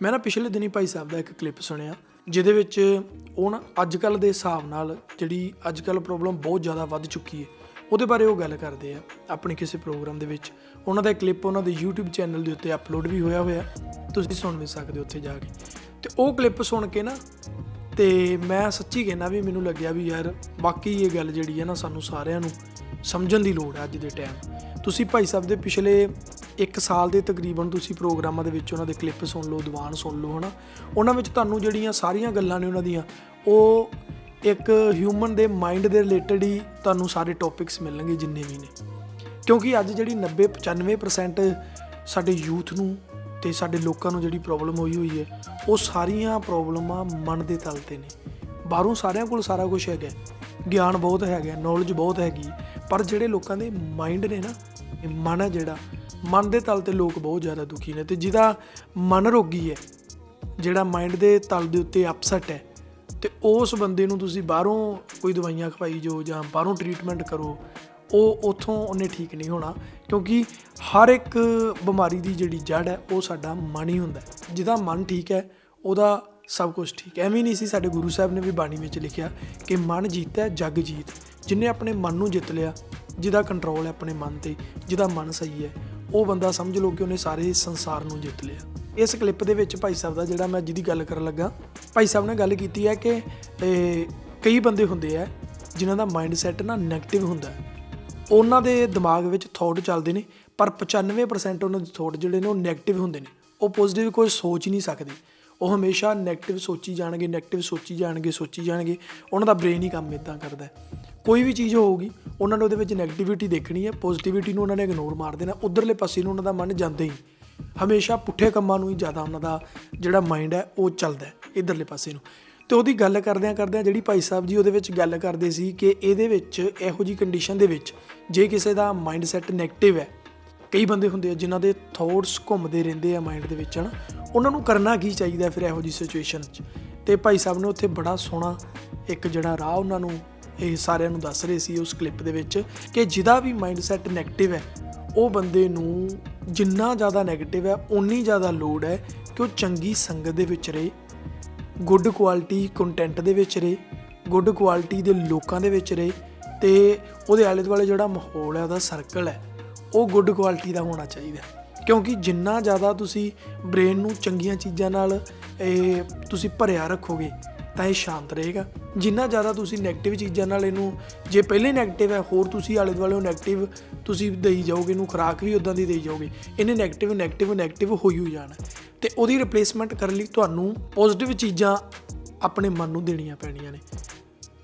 ਮੈਂ ਨਾ ਪਿਛਲੇ ਦਿਨੀ ਭਾਈ ਸਾਹਿਬ ਦਾ ਇੱਕ ਕਲਿੱਪ ਸੁਣਿਆ, ਜਿਹਦੇ ਵਿੱਚ ਉਹ ਨਾ ਅੱਜ ਕੱਲ ਦੇ ਹਿਸਾਬ ਨਾਲ ਜਿਹੜੀ ਅੱਜ ਕੱਲ ਪ੍ਰੋਬਲਮ ਬਹੁਤ ਜ਼ਿਆਦਾ ਵੱਧ ਚੁੱਕੀ ਹੈ, ਉਹਦੇ ਬਾਰੇ ਉਹ ਗੱਲ ਕਰਦੇ ਆ ਆਪਣੇ ਕਿਸੇ ਪ੍ਰੋਗਰਾਮ ਦੇ ਵਿੱਚ। ਉਹਨਾਂ ਦਾ ਕਲਿੱਪ ਉਹਨਾਂ ਦੇ YouTube ਚੈਨਲ ਦੇ ਉੱਤੇ ਅਪਲੋਡ ਵੀ ਹੋਇਆ ਹੋਇਆ, ਤੁਸੀਂ ਸੁਣ ਵੀ ਸਕਦੇ ਹੋ ਉੱਥੇ ਜਾ ਕੇ। ਤੇ ਉਹ ਕਲਿੱਪ ਸੁਣ ਕੇ ਨਾ, ਤੇ ਮੈਂ ਸੱਚੀ ਕਹਿਣਾ ਵੀ ਮੈਨੂੰ ਲੱਗਿਆ ਵੀ ਯਾਰ ਬਾਕੀ ਇਹ ਗੱਲ ਜਿਹੜੀ ਹੈ ਨਾ ਸਾਨੂੰ ਸਾਰਿਆਂ ਨੂੰ ਸਮਝਣ ਦੀ ਲੋੜ ਹੈ ਅੱਜ ਦੇ ਟਾਈਮ ਤੁਸੀਂ ਭਾਈ ਸਾਹਿਬ ਦੇ ਪਿਛਲੇ ਇੱਕ ਸਾਲ ਦੇ ਤਕਰੀਬਨ ਤੁਸੀਂ ਪ੍ਰੋਗਰਾਮਾਂ ਦੇ ਵਿੱਚ ਉਹਨਾਂ ਦੇ ਕਲਿੱਪ ਸੁਣ ਲਓ, ਦੀਵਾਨ ਸੁਣ ਲਓ, ਹਨਾ? ਉਹਨਾਂ ਵਿੱਚ ਤੁਹਾਨੂੰ ਜਿਹੜੀਆਂ ਸਾਰੀਆਂ ਗੱਲਾਂ ਨੇ ਉਹਨਾਂ ਦੀਆਂ, ਉਹ ਇੱਕ ਹਿਊਮਨ ਦੇ ਮਾਈਂਡ ਦੇ ਰਿਲੇਟਡ ਹੀ ਤੁਹਾਨੂੰ ਸਾਰੇ ਟੌਪਿਕਸ ਮਿਲਣਗੇ ਜਿੰਨੇ ਵੀ ਨੇ। ਕਿਉਂਕਿ ਅੱਜ ਜਿਹੜੀ 90 95% ਸਾਡੇ ਯੂਥ ਨੂੰ ਤੇ ਸਾਡੇ ਲੋਕਾਂ ਨੂੰ ਜਿਹੜੀ ਪ੍ਰੋਬਲਮ ਹੋਈ ਹੋਈ ਹੈ, ਉਹ ਸਾਰੀਆਂ ਪ੍ਰੋਬਲਮਾਂ ਮਨ ਦੇ ਤਲ ਤੇ ਨੇ। ਬਾਹਰੋਂ ਸਾਰਿਆਂ ਕੋਲ ਸਾਰਾ ਕੁਝ ਹੈਗਾ ਗਿਆਨ ਬਹੁਤ ਹੈਗਾ ਨੌਲੇਜ ਬਹੁਤ ਹੈਗੀ ਪਰ ਜਿਹੜੇ ਲੋਕਾਂ ਦੇ ਮਾਈਂਡ ਨੇ ਨਾ, ਇਹ ਮਨ ਹੈ ਜਿਹੜਾ ਮਨ ਦੇ ਤਲ ਤੇ ਲੋਕ ਬਹੁਤ ਜ਼ਿਆਦਾ ਦੁਖੀ ਨੇ ਤੇ ਜਿਹਦਾ ਮਨ ਰੋਗੀ ਹੈ ਜਿਹੜਾ ਮਾਈਂਡ ਦੇ ਤਲ ਦੇ ਉੱਤੇ ਅਪਸੈਟ ਹੈ ਤੇ ਉਸ ਬੰਦੇ ਨੂੰ ਤੁਸੀਂ ਬਾਹਰੋਂ ਕੋਈ ਦਵਾਈਆਂ ਖਵਾਈ ਜੋ ਜਾਂ ਬਾਹਰੋਂ ਟ੍ਰੀਟਮੈਂਟ ਕਰੋ ਉਹ ਉਥੋਂ ਉਹਨੇ ਠੀਕ ਨਹੀਂ ਹੋਣਾ ਕਿਉਂਕਿ ਹਰ ਇੱਕ ਬਿਮਾਰੀ ਦੀ ਜਿਹੜੀ ਜੜ ਹੈ ਉਹ ਸਾਡਾ ਮਨ ਹੀ ਹੁੰਦਾ ਜਿਹਦਾ ਮਨ ਠੀਕ ਹੈ ਉਹਦਾ ਸਭ ਕੁਝ ਠੀਕ ਐਵੇਂ ਨਹੀਂ ਸੀ ਸਾਡੇ ਗੁਰੂ ਸਾਹਿਬ ਨੇ ਵੀ ਬਾਣੀ ਵਿੱਚ ਲਿਖਿਆ ਕਿ ਮਨ ਜੀਤਾ ਹੈ, ਜਗ ਜੀਤ। ਜਿਨੇ ਆਪਣੇ ਮਨ ਨੂੰ ਜਿੱਤ ਲਿਆ ਜਿਹਦਾ ਕੰਟਰੋਲ ਹੈ ਆਪਣੇ ਮਨ ਤੇ ਜਿਹਦਾ ਮਨ ਸਹੀ ਹੈ ਉਹ ਬੰਦਾ ਸਮਝ ਲਓ ਕਿ ਉਹਨੇ ਸਾਰੇ ਸੰਸਾਰ ਨੂੰ ਜਿੱਤ ਲਿਆ। ਇਸ ਕਲਿੱਪ ਦੇ ਵਿੱਚ ਭਾਈ ਸਾਹਿਬ ਦਾ ਜਿਹੜਾ ਮੈਂ ਜਿਹਦੀ ਗੱਲ ਕਰਨ ਲੱਗਾ, ਭਾਈ ਸਾਹਿਬ ਨੇ ਗੱਲ ਕੀਤੀ ਹੈ ਕਿ ਕਈ ਬੰਦੇ ਹੁੰਦੇ ਆ ਜਿਨ੍ਹਾਂ ਦਾ ਮਾਈਂਡ ਸੈਟ ਨਾ ਨੈਗੇਟਿਵ ਹੁੰਦਾ ਉਹਨਾਂ ਦੇ ਦਿਮਾਗ ਵਿੱਚ ਥੌਟ ਚੱਲਦੇ ਨੇ, ਪਰ 95% ਉਹਨਾਂ ਦੇ ਥੌਟ ਜਿਹੜੇ ਨੇ ਉਹ ਨੈਗੇਟਿਵ ਹੁੰਦੇ ਨੇ। ਉਹ ਪੋਜ਼ਿਟਿਵ ਕੋਈ ਸੋਚ ਨਹੀਂ ਸਕਦੇ। ਉਹ ਹਮੇਸ਼ਾ ਨੈਗੇਟਿਵ ਸੋਚੀ ਜਾਣਗੇ ਨੈਗੇਟਿਵ ਸੋਚੀ ਜਾਣਗੇ ਸੋਚੀ ਜਾਣਗੇ। ਉਹਨਾਂ ਦਾ ਬ੍ਰੇਨ ਹੀ ਕੰਮ ਇਦਾਂ ਕਰਦਾ ਕੋਈ ਵੀ ਚੀਜ਼ ਹੋਊਗੀ, ਉਹਨਾਂ ਨੇ ਉਹਦੇ ਵਿੱਚ 네ਗੇਟਿਵਿਟੀ ਦੇਖਣੀ ਹੈ ਪੋਜ਼ਿਟਿਵਿਟੀ ਨੂੰ ਉਹਨਾਂ ਨੇ ਇਗਨੋਰ ਮਾਰ ਦੇਣਾ, ਉਧਰਲੇ ਪਾਸੇ ਨੂੰ ਉਹਨਾਂ ਦਾ ਮਨ ਜਾਂਦਾ ਹੀ ਹਮੇਸ਼ਾ ਪੁੱਠੇ ਕੰਮਾਂ ਨੂੰ ਹੀ ਜ਼ਿਆਦਾ ਉਹਨਾਂ ਦਾ ਜਿਹੜਾ ਮਾਈਂਡ ਹੈ, ਉਹ ਚੱਲਦਾ ਹੈ, ਇਧਰਲੇ ਪਾਸੇ ਨੂੰ। ਤੇ ਉਹਦੀ ਗੱਲ ਕਰਦਿਆਂ ਕਰਦਿਆਂ ਜਿਹੜੀ ਭਾਈ ਸਾਹਿਬ ਜੀ ਉਹਦੇ ਵਿੱਚ ਗੱਲ ਕਰਦੇ ਸੀ ਕਿ ਇਹਦੇ ਵਿੱਚ ਇਹੋ ਜੀ ਕੰਡੀਸ਼ਨ ਦੇ ਵਿੱਚ ਜੇ ਕਿਸੇ ਦਾ ਮਾਈਂਡ ਸੈਟ 네ਗੇਟਿਵ ਹੈ, ਕਈ ਬੰਦੇ ਹੁੰਦੇ ਆ ਜਿਨ੍ਹਾਂ ਦੇ ਥੌਟਸ ਘੁੰਮਦੇ ਰਹਿੰਦੇ ਆ ਮਾਈਂਡ ਦੇ ਵਿੱਚ, ਹਨ? ਉਹਨਾਂ ਨੂੰ ਕਰਨਾ ਕੀ ਚਾਹੀਦਾ ਫਿਰ ਇਹੋ ਜੀ ਸਿਚੁਏਸ਼ਨ 'ਚ? ਤੇ ਭਾਈ ਸਾਹਿਬ ਨੇ ਉੱਥੇ ਬੜਾ ਸੋਹਣਾ ਇੱਕ ਜਿਹੜਾ ਰਾਹ ਉਹਨਾਂ ਨੂੰ ਇਹ ਸਾਰਿਆਂ ਨੂੰ ਦੱਸ ਰਹੇ ਸੀ ਉਸ ਕਲਿੱਪ ਦੇ ਵਿੱਚ ਕਿ ਜਿਹਦਾ ਵੀ ਮਾਈਂਡ ਸੈਟ 네ਗੇਟਿਵ ਹੈ, ਉਹ ਬੰਦੇ ਨੂੰ ਜਿੰਨਾ ਜ਼ਿਆਦਾ 네ਗੇਟਿਵ ਹੈ ਉਨੀ ਜ਼ਿਆਦਾ ਲੋੜ ਹੈ ਕਿ ਉਹ ਚੰਗੀ ਸੰਗਤ ਦੇ ਵਿੱਚ ਰਹੇ ਗੁੱਡ ਕੁਆਲਿਟੀ ਕੰਟੈਂਟ ਦੇ ਵਿੱਚ ਰਹੇ ਗੁੱਡ ਕੁਆਲਿਟੀ ਦੇ ਲੋਕਾਂ ਦੇ ਵਿੱਚ ਰਹੇ ਤੇ ਉਹਦੇ ਆਲੇ ਦੁਆਲੇ ਜਿਹੜਾ ਮਾਹੌਲ ਹੈ, ਉਹਦਾ ਸਰਕਲ ਹੈ, ਉਹ ਗੁੱਡ ਕੁਆਲਿਟੀ ਦਾ ਹੋਣਾ ਚਾਹੀਦਾ ਕਿਉਂਕਿ ਜਿੰਨਾ ਜ਼ਿਆਦਾ ਤੁਸੀਂ ਬ੍ਰੇਨ ਨੂੰ ਚੰਗੀਆਂ ਚੀਜ਼ਾਂ ਨਾਲ ਇਹ ਤੁਸੀਂ ਭਰਿਆ ਰੱਖੋਗੇ, ਤਾਂ ਇਹ ਸ਼ਾਂਤ ਰਹੇਗਾ। ਜਿੰਨਾ ਜ਼ਿਆਦਾ ਤੁਸੀਂ 네ਗੇਟਿਵ ਚੀਜ਼ਾਂ ਨਾਲ ਇਹਨੂੰ, ਜੇ ਪਹਿਲੇ 네ਗੇਟਿਵ ਹੈ, ਹੋਰ ਤੁਸੀਂ ਆਲੇ ਦੁਆਲੇ 네ਗੇਟਿਵ ਤੁਸੀਂ ਦੇਈ ਜਾਓਗੇ, ਇਹਨੂੰ ਖਰਾਕ ਵੀ ਉਦਾਂ ਦੀ ਦੇਈ ਜਾਓਗੇ, ਇਹਨੇ 네ਗੇਟਿਵ 네ਗੇਟਿਵ 네ਗੇਟਿਵ ਹੋਈ ਹੋ ਜਾਣਾ। ਤੇ ਉਹਦੀ ਰਿਪਲੇਸਮੈਂਟ ਕਰਨ ਲਈ ਤੁਹਾਨੂੰ ਪੋਜ਼ਿਟਿਵ ਚੀਜ਼ਾਂ ਆਪਣੇ ਮਨ ਨੂੰ ਦੇਣੀਆਂ ਪੈਣੀਆਂ ਨੇ।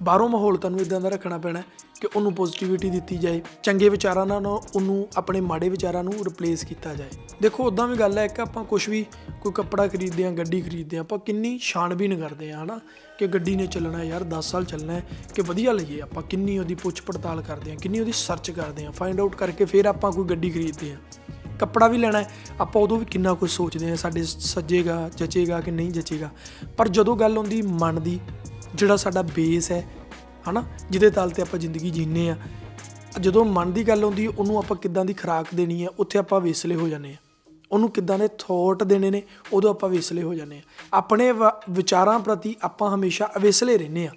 ਬਾਹਰੋਂ ਮਾਹੌਲ ਤੁਹਾਨੂੰ ਇਦਾਂ ਦਾ ਰੱਖਣਾ ਪੈਣਾ ਕਿ ਉਹਨੂੰ ਪੋਜ਼ਿਟਿਵਿਟੀ ਦਿੱਤੀ ਜਾਏ, ਚੰਗੇ ਵਿਚਾਰਾਂ ਨਾਲ ਉਹਨੂੰ- ਆਪਣੇ ਮਾੜੇ ਵਿਚਾਰਾਂ ਨੂੰ ਰਿਪਲੇਸ ਕੀਤਾ ਜਾਏ। ਦੇਖੋ ਉਦਾਂ ਵੀ ਗੱਲ ਹੈ ਕਿ ਆਪਾਂ ਕੁਝ ਵੀ ਕੋਈ ਕੱਪੜਾ ਖਰੀਦਦੇ ਆ ਗੱਡੀ ਖਰੀਦਦੇ ਆ ਆਪਾਂ ਕਿੰਨੀ ਛਾਣਬੀਨ ਕਰਦੇ ਆ ਹਨਾ? ਕਿ ਗੱਡੀ ਨੇ ਚੱਲਣਾ ਯਾਰ 10 ਸਾਲ ਚੱਲਣਾ ਕਿ ਵਧੀਆ ਲਈਏ ਆਪਾਂ, ਕਿੰਨੀ ਉਹਦੀ ਪੁੱਛ ਪੜਤਾਲ ਕਰਦੇ ਆ ਕਿੰਨੀ ਉਹਦੀ ਸਰਚ ਕਰਦੇ ਆ ਫਾਈਂਡ ਆਊਟ ਕਰਕੇ ਫਿਰ ਆਪਾਂ ਕੋਈ ਗੱਡੀ ਖਰੀਦਦੇ ਆ ਕੱਪੜਾ ਵੀ ਲੈਣਾ ਆਪਾਂ ਉਦੋਂ ਵੀ ਕਿੰਨਾ ਕੁਝ ਸੋਚਦੇ ਆ ਸਾਡੇ ਸੱਜੇਗਾ, ਜਚੇਗਾ ਕਿ ਨਹੀਂ ਜਚੇਗਾ। ਪਰ ਜਦੋਂ ਗੱਲ ਆਉਂਦੀ ਮਨ ਦੀ, ਜਿਹੜਾ ਸਾਡਾ ਬੇਸ ਹੈ ਹਨਾ? ਜਿਹਦੇ ਤਲ ਤੇ ਆਪਾਂ ਜ਼ਿੰਦਗੀ ਜੀਨੇ ਆ। ਜਦੋਂ ਮਨ ਦੀ ਗੱਲ ਆਉਂਦੀ, ਉਹਨੂੰ ਆਪਾਂ ਕਿੱਦਾਂ ਦੀ ਖੁਰਾਕ ਦੇਣੀ ਹੈ ਉੱਥੇ ਆਪਾਂ ਵੇਸਲੇ ਹੋ ਜਾਂਦੇ ਆ। ਉਹਨੂੰ ਕਿੱਦਾਂ ਦੇ ਥੋਟ ਦੇਣੇ ਨੇ, ਉਦੋਂ ਆਪਾਂ ਵੇਸਲੇ ਹੋ ਜਾਂਦੇ ਆ। ਆਪਣੇ ਵ- ਵਿਚਾਰਾਂ ਪ੍ਰਤੀ ਆਪਾਂ ਹਮੇਸ਼ਾ ਅਵੇਸਲੇ ਰਹਿੰਦੇ ਆ।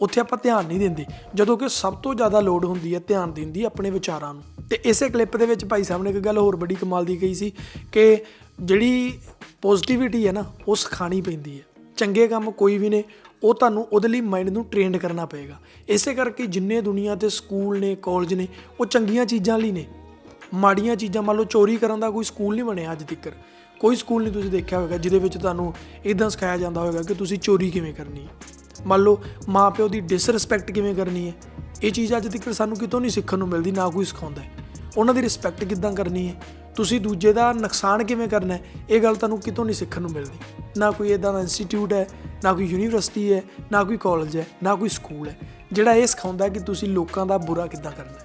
ਉੱਥੇ ਆਪਾਂ ਧਿਆਨ ਨਹੀਂ ਦਿੰਦੇ। ਜਦੋਂ ਕਿ ਸਭ ਤੋਂ ਜ਼ਿਆਦਾ ਲੋੜ ਹੁੰਦੀ ਹੈ ਧਿਆਨ ਦੇਣ ਦੀ ਆਪਣੇ ਵਿਚਾਰਾਂ ਨੂੰ। ਤੇ ਇਸੇ ਕਲਿੱਪ ਦੇ ਵਿੱਚ ਭਾਈ ਸਾਹਿਬ ਨੇ ਇੱਕ ਗੱਲ ਹੋਰ ਬੜੀ ਕਮਾਲ ਦੀ ਕਹੀ ਸੀ ਕਿ ਜਿਹੜੀ ਪੋਜ਼ਿਟਿਵਿਟੀ ਹੈ ਨਾ, ਉਹ ਸਿਖਾਣੀ ਪੈਂਦੀ ਹੈ ਚੰਗੇ ਕੰਮ ਕੋਈ ਵੀ ਨੇ ਉਹ ਤੁਹਾਨੂੰ ਉਹਦੇ ਲਈ ਮਾਈਂਡ ਨੂੰ ਟ੍ਰੇਨਡ ਕਰਨਾ ਪਏਗਾ। ਇਸੇ ਕਰਕੇ ਜਿੰਨੇ ਦੁਨੀਆ ਤੇ ਸਕੂਲ ਨੇ ਕਾਲਜ ਨੇ, ਉਹ ਚੰਗੀਆਂ ਚੀਜ਼ਾਂ ਲਈ ਨੇ। ਮਾੜੀਆਂ ਚੀਜ਼ਾਂ ਮੰਨ ਲਓ ਚੋਰੀ ਕਰਨ ਦਾ ਕੋਈ ਸਕੂਲ ਨਹੀਂ ਬਣਿਆ ਅੱਜ ਤੱਕ ਕੋਈ ਸਕੂਲ ਨਹੀਂ ਤੁਸੀਂ ਦੇਖਿਆ ਹੋਵੇਗਾ ਜਿਹਦੇ ਵਿੱਚ ਤੁਹਾਨੂੰ ਇਦਾਂ ਸਿਖਾਇਆ ਜਾਂਦਾ ਹੋਵੇਗਾ ਕਿ ਤੁਸੀਂ ਚੋਰੀ ਕਿਵੇਂ ਕਰਨੀ ਹੈ। ਮੰਨ ਲਓ ਮਾਂ ਪਿਓ ਦੀ ਡਿਸਰਿਸਪੈਕਟ ਕਿਵੇਂ ਕਰਨੀ ਹੈ। ਇਹ ਚੀਜ਼ ਅੱਜ ਤੱਕ ਸਾਨੂੰ ਕਿਤੋਂ ਨਹੀਂ ਸਿੱਖਣ ਨੂੰ ਮਿਲਦੀ, ਨਾ ਕੋਈ ਸਿਖਾਉਂਦਾ ਉਹਨਾਂ ਦੀ ਰਿਸਪੈਕਟ ਕਿੱਦਾਂ ਕਰਨੀ ਹੈ? ਤੁਸੀਂ ਦੂਜੇ ਦਾ ਨੁਕਸਾਨ ਕਿਵੇਂ ਕਰਨਾ ਹੈ? ਇਹ ਗੱਲ ਤੁਹਾਨੂੰ ਕਿਤੋਂ ਨਹੀਂ ਸਿੱਖਣ ਨੂੰ ਮਿਲਦੀ। ਨਾ ਕੋਈ ਇਦਾਂ ਦਾ ਇੰਸਟੀਚਿਊਟ ਹੈ, ਨਾ ਕੋਈ ਯੂਨੀਵਰਸਿਟੀ ਹੈ, ਨਾ ਕੋਈ ਕਾਲਜ ਹੈ, ਨਾ ਕੋਈ ਸਕੂਲ ਹੈ, ਜਿਹੜਾ ਇਹ ਸਿਖਾਉਂਦਾ ਕਿ ਤੁਸੀਂ ਲੋਕਾਂ ਦਾ ਬੁਰਾ ਕਿੱਦਾਂ ਕਰਨਾ ਹੈ।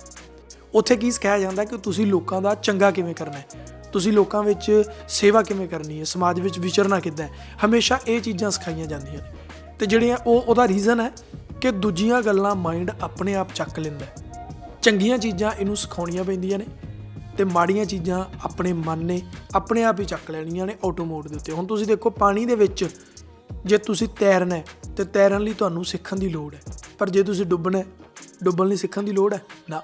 ਉੱਥੇ ਕੀ ਸਿਖਾਇਆ ਜਾਂਦਾ ਕਿ ਤੁਸੀਂ ਲੋਕਾਂ ਦਾ ਚੰਗਾ ਕਿਵੇਂ ਕਰਨਾ ਹੈ? ਤੁਸੀਂ ਲੋਕਾਂ ਵਿੱਚ ਸੇਵਾ ਕਿਵੇਂ ਕਰਨੀ ਹੈ? ਸਮਾਜ ਵਿੱਚ ਵਿਚਰਨਾ ਕਿੱਦਾਂ ਹੈ? ਹਮੇਸ਼ਾ ਇਹ ਚੀਜ਼ਾਂ ਸਿਖਾਈਆਂ ਜਾਂਦੀਆਂ ਨੇ। ਤੇ ਜਿਹੜੀਆਂ ਉਹ, ਉਹਦਾ ਰੀਜ਼ਨ ਹੈ ਕਿ ਦੂਜੀਆਂ ਗੱਲਾਂ ਮਾਈਂਡ ਆਪਣੇ ਆਪ ਚੱਕ ਲੈਂਦਾ ਚੰਗੀਆਂ ਚੀਜ਼ਾਂ ਇਹਨੂੰ ਸਿਖਾਉਣੀਆਂ ਪੈਂਦੀਆਂ ਨੇ। ਤੇ ਮਾੜੀਆਂ ਚੀਜ਼ਾਂ ਆਪਣੇ ਮਨ ਨੇ ਆਪਣੇ ਆਪ ਹੀ ਚੱਕ ਲੈਣੀਆਂ ਨੇ ਆਟੋ ਮੋਡ ਦੇ ਉੱਤੇ। ਹੁਣ ਤੁਸੀਂ ਦੇਖੋ ਪਾਣੀ ਦੇ ਵਿੱਚ ਜੇ ਤੁਸੀਂ ਤੈਰਨਾ ਹੈ, ਤੇ ਤੈਰਨ ਲਈ ਤੁਹਾਨੂੰ ਸਿੱਖਣ ਦੀ ਲੋੜ ਹੈ। ਪਰ ਜੇ ਤੁਸੀਂ ਡੁੱਬਣਾ ਡੁੱਬਣ ਲਈ ਸਿੱਖਣ ਦੀ ਲੋੜ ਹੈ? ਨਾ।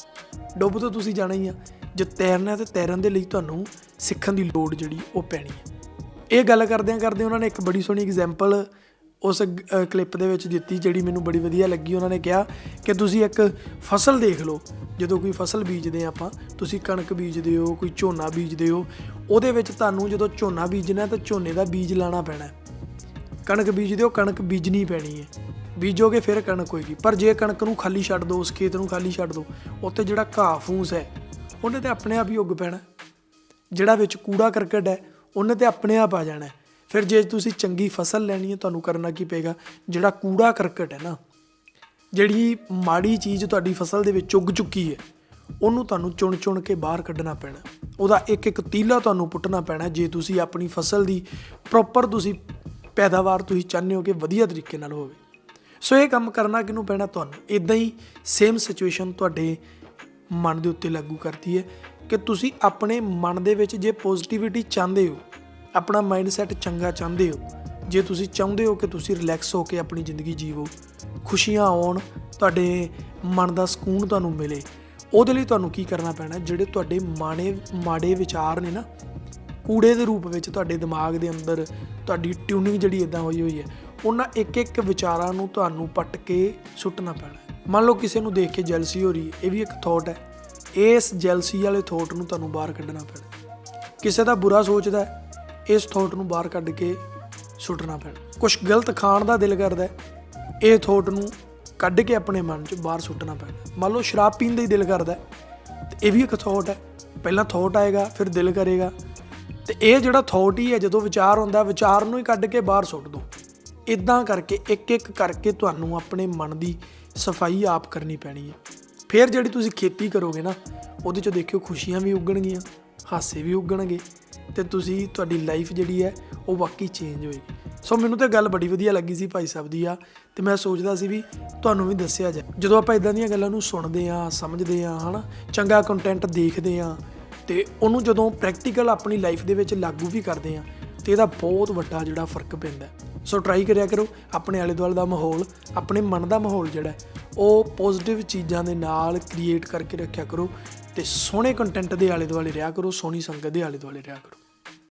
ਡੁੱਬ ਤਾਂ ਤੁਸੀਂ ਜਾਣਾ ਹੀ ਆ। ਜੇ ਤੈਰਨਾ ਹੈ, ਤੇ ਤੈਰਨ ਦੇ ਲਈ ਤੁਹਾਨੂੰ ਸਿੱਖਣ ਦੀ ਲੋੜ ਜਿਹੜੀ ਉਹ ਪੈਣੀ ਹੈ। ਇਹ ਗੱਲ ਕਰਦਿਆਂ ਕਰਦੇ ਉਹਨਾਂ ਨੇ ਇੱਕ ਬੜੀ ਸੋਹਣੀ ਐਗਜ਼ਾਮਪਲ ਉਸ ਕਲਿੱਪ ਦੇ ਵਿੱਚ ਦਿੱਤੀ ਜਿਹੜੀ ਮੈਨੂੰ ਬੜੀ ਵਧੀਆ ਲੱਗੀ। ਉਹਨਾਂ ਨੇ ਕਿਹਾ ਕਿ ਤੁਸੀਂ ਇੱਕ ਫਸਲ ਦੇਖ ਲਓ। ਜਦੋਂ ਕੋਈ ਫਸਲ ਬੀਜਦੇ ਆ ਆਪਾਂ, ਤੁਸੀਂ ਕਣਕ ਬੀਜਦੇ ਹੋ, ਕੋਈ ਝੋਨਾ ਬੀਜਦੇ ਹੋ, ਉਹਦੇ ਵਿੱਚ ਤੁਹਾਨੂੰ ਜਦੋਂ ਝੋਨਾ ਬੀਜਣਾ ਤਾਂ ਝੋਨੇ ਦਾ ਬੀਜ ਲਾਣਾ ਪੈਣਾ ਕਣਕ ਬੀਜਦੇ ਹੋ, ਕਣਕ ਬੀਜਣੀ ਪੈਣੀ ਹੈ। ਬੀਜੋਗੇ ਫਿਰ ਕਣਕ ਹੋਏਗੀ। ਪਰ ਜੇ ਕਣਕ ਨੂੰ ਖਾਲੀ ਛੱਡ ਦੋ, ਉਸ ਖੇਤ ਨੂੰ ਖਾਲੀ ਛੱਡ ਦੋ, ਉੱਥੇ ਜਿਹੜਾ ਘਾਹ ਫੂਸ ਹੈ, ਉਹਨੇ ਤੇ ਆਪਣੇ ਆਪ ਹੀ ਉੱਗ ਪੈਣਾ। ਜਿਹੜਾ ਵਿੱਚ ਕੂੜਾ ਕਰਕਟ ਹੈ, ਉਹਨੇ ਤੇ ਆਪਣੇ ਆਪ ਆ ਜਾਣਾ ਫਿਰ ਜੇ ਤੁਸੀਂ ਚੰਗੀ ਫਸਲ ਲੈਣੀ ਹੈ, ਤੁਹਾਨੂੰ ਕਰਨਾ ਕੀ ਪਏਗਾ? ਜਿਹੜਾ ਕੂੜਾ ਕਰਕਟ ਹੈ ਨਾ, ਜਿਹੜੀ ਮਾੜੀ ਚੀਜ਼ ਤੁਹਾਡੀ ਫਸਲ ਦੇ ਵਿੱਚ ਉੱਗ ਚੁੱਕੀ ਹੈ, ਉਹਨੂੰ ਤੁਹਾਨੂੰ ਚੁਣ ਚੁਣ ਕੇ ਬਾਹਰ ਕੱਢਣਾ ਪੈਣਾ। ਉਹਦਾ ਇੱਕ ਇੱਕ ਤੀਲਾ ਤੁਹਾਨੂੰ ਪੁੱਟਣਾ ਪੈਣਾ, ਜੇ ਤੁਸੀਂ ਆਪਣੀ ਫਸਲ ਦੀ ਪ੍ਰੋਪਰ ਤੁਸੀਂ ਪੈਦਾਵਾਰ ਤੁਸੀਂ ਚਾਹੁੰਦੇ ਹੋ ਕਿ ਵਧੀਆ ਤਰੀਕੇ ਨਾਲ ਹੋਵੇ। ਸੋ ਇਹ ਕੰਮ ਕਰਨਾ ਕਿਹਨੂੰ ਪੈਣਾ? ਤੁਹਾਨੂੰ। ਇਦਾਂ ਹੀ ਸੇਮ ਸਿਚੁਏਸ਼ਨ ਤੁਹਾਡੇ ਮਨ ਦੇ ਉੱਤੇ ਲਾਗੂ ਕਰਦੀ ਹੈ ਕਿ ਤੁਸੀਂ ਆਪਣੇ ਮਨ ਦੇ ਵਿੱਚ ਜੇ ਪੋਜ਼ਿਟਿਵਿਟੀ ਚਾਹੁੰਦੇ ਹੋ ਆਪਣਾ ਮਾਈਂਡਸੈਟ ਚੰਗਾ ਚਾਹੁੰਦੇ ਹੋ। ਜੇ ਤੁਸੀਂ ਚਾਹੁੰਦੇ ਹੋ ਕਿ ਤੁਸੀਂ ਰਿਲੈਕਸ ਹੋ ਕੇ ਆਪਣੀ ਜ਼ਿੰਦਗੀ ਜੀਵੋ ਖੁਸ਼ੀਆਂ ਆਉਣ ਤੁਹਾਡੇ ਮਨ ਦਾ ਸਕੂਨ ਤੁਹਾਨੂੰ ਮਿਲੇ ਉਹਦੇ ਲਈ ਤੁਹਾਨੂੰ ਕੀ ਕਰਨਾ ਪੈਣਾ? ਜਿਹੜੇ ਤੁਹਾਡੇ ਮਾੜੇ ਮਾੜੇ ਵਿਚਾਰ ਨੇ ਨਾ ਕੂੜੇ ਦੇ ਰੂਪ ਵਿੱਚ ਤੁਹਾਡੇ ਦਿਮਾਗ ਦੇ ਅੰਦਰ ਤੁਹਾਡੀ ਟਿਊਨਿੰਗ ਜਿਹੜੀ ਇਦਾਂ ਹੋਈ ਹੋਈ ਹੈ ਉਹਨਾਂ ਇੱਕ ਇੱਕ ਵਿਚਾਰਾਂ ਨੂੰ ਤੁਹਾਨੂੰ ਪੱਟ ਕੇ ਸੁੱਟਣਾ ਪੈਣਾ। ਮੰਨ ਲਓ ਕਿਸੇ ਨੂੰ ਦੇਖ ਕੇ ਜੈਲਸੀ ਹੋ ਰਹੀ ਹੈ ਇਹ ਵੀ ਇੱਕ ਥੋਟ ਹੈ। ਇਸ ਜੈਲਸੀ ਵਾਲੇ ਥੋਟ ਨੂੰ ਤੁਹਾਨੂੰ ਬਾਹਰ ਕੱਢਣਾ ਪੈਣਾ। ਕਿਸੇ ਦਾ ਬੁਰਾ ਸੋਚਦਾ ਹੈ, ਇਸ ਥੋਟ ਨੂੰ ਬਾਹਰ ਕੱਢ ਕੇ ਸੁੱਟਣਾ ਪੈਣਾ। ਕੁਝ ਗਲਤ ਖਾਣ ਦਾ ਦਿਲ ਕਰਦਾ ਇਹ ਥੋਟ ਨੂੰ ਕੱਢ ਕੇ ਆਪਣੇ ਮਨ 'ਚ ਬਾਹਰ ਸੁੱਟਣਾ ਪੈਣਾ। ਮੰਨ ਲਓ ਸ਼ਰਾਬ ਪੀਣ ਦਾ ਹੀ ਦਿਲ ਕਰਦਾ ਹੈ, ਇਹ ਵੀ ਇੱਕ ਥੋਟ ਹੈ। ਪਹਿਲਾਂ ਥੋਟ ਆਏਗਾ ਫਿਰ ਦਿਲ ਕਰੇਗਾ। ਤੇ ਇਹ ਜਿਹੜਾ ਥੋਟ ਹੀ ਹੈ ਜਦੋਂ ਵਿਚਾਰ ਹੁੰਦਾ ਵਿਚਾਰ ਨੂੰ ਹੀ ਕੱਢ ਕੇ ਬਾਹਰ ਸੁੱਟ ਦੋ। ਇਦਾਂ ਕਰਕੇ ਇੱਕ ਇੱਕ ਕਰਕੇ ਤੁਹਾਨੂੰ ਆਪਣੇ ਮਨ ਦੀ ਸਫ਼ਾਈ ਆਪ ਕਰਨੀ ਪੈਣੀ ਹੈ। ਫਿਰ ਜਿਹੜੀ ਤੁਸੀਂ ਖੇਤੀ ਕਰੋਗੇ ਨਾ ਉਹਦੇ ਚੋਂ ਦੇਖਿਓ ਖੁਸ਼ੀਆਂ ਵੀ ਉੱਗਣਗੀਆਂ ਹਾਸੇ ਵੀ ਉੱਗਣਗੇ। ਤੇ ਤੁਸੀਂ, ਤੁਹਾਡੀ ਲਾਈਫ ਜਿਹੜੀ ਹੈ, ਉਹ ਵਾਕਈ ਚੇਂਜ ਹੋਏਗੀ। ਸੋ ਮੈਨੂੰ ਤਾਂ ਗੱਲ ਬੜੀ ਵਧੀਆ ਲੱਗੀ ਸੀ ਭਾਈ ਸਾਹਿਬ ਦੀ ਆ, ਤੇ ਮੈਂ ਸੋਚਦਾ ਸੀ ਵੀ ਤੁਹਾਨੂੰ ਵੀ ਦੱਸਿਆ ਜਾਏ। ਜਦੋਂ ਆਪਾਂ ਇਦਾਂ ਦੀਆਂ ਗੱਲਾਂ ਨੂੰ ਸੁਣਦੇ ਆ, ਸਮਝਦੇ ਆ, ਹਨਾ, ਚੰਗਾ ਕੰਟੈਂਟ ਦੇਖਦੇ ਆ, ਤੇ ਉਹਨੂੰ ਜਦੋਂ ਪ੍ਰੈਕਟੀਕਲ ਆਪਣੀ ਲਾਈਫ ਦੇ ਵਿੱਚ ਲਾਗੂ ਵੀ ਕਰਦੇ ਆ, ਤੇ ਇਹਦਾ ਬਹੁਤ ਵੱਡਾ ਜਿਹੜਾ ਫ਼ਰਕ ਪੈਂਦਾ। ਸੋ ਟਰਾਈ ਕਰਿਆ ਕਰੋ, ਆਪਣੇ ਆਲੇ ਦੁਆਲੇ ਦਾ ਮਾਹੌਲ, ਆਪਣੇ ਮਨ ਦਾ ਮਾਹੌਲ ਜਿਹੜਾ ਉਹ ਪੋਜ਼ਿਟਿਵ ਚੀਜ਼ਾਂ ਦੇ ਨਾਲ ਕ੍ਰੀਏਟ ਕਰਕੇ ਰੱਖਿਆ ਕਰੋ ਤੇ ਸੋਹਣੇ ਕੰਟੈਂਟ ਦੇ ਆਲੇ ਦੁਆਲੇ ਰਿਹਾ ਕਰੋ, ਸੋਹਣੀ ਸੰਗਤ ਦੇ ਆਲੇ ਦੁਆਲੇ ਰਿਹਾ ਕਰੋ।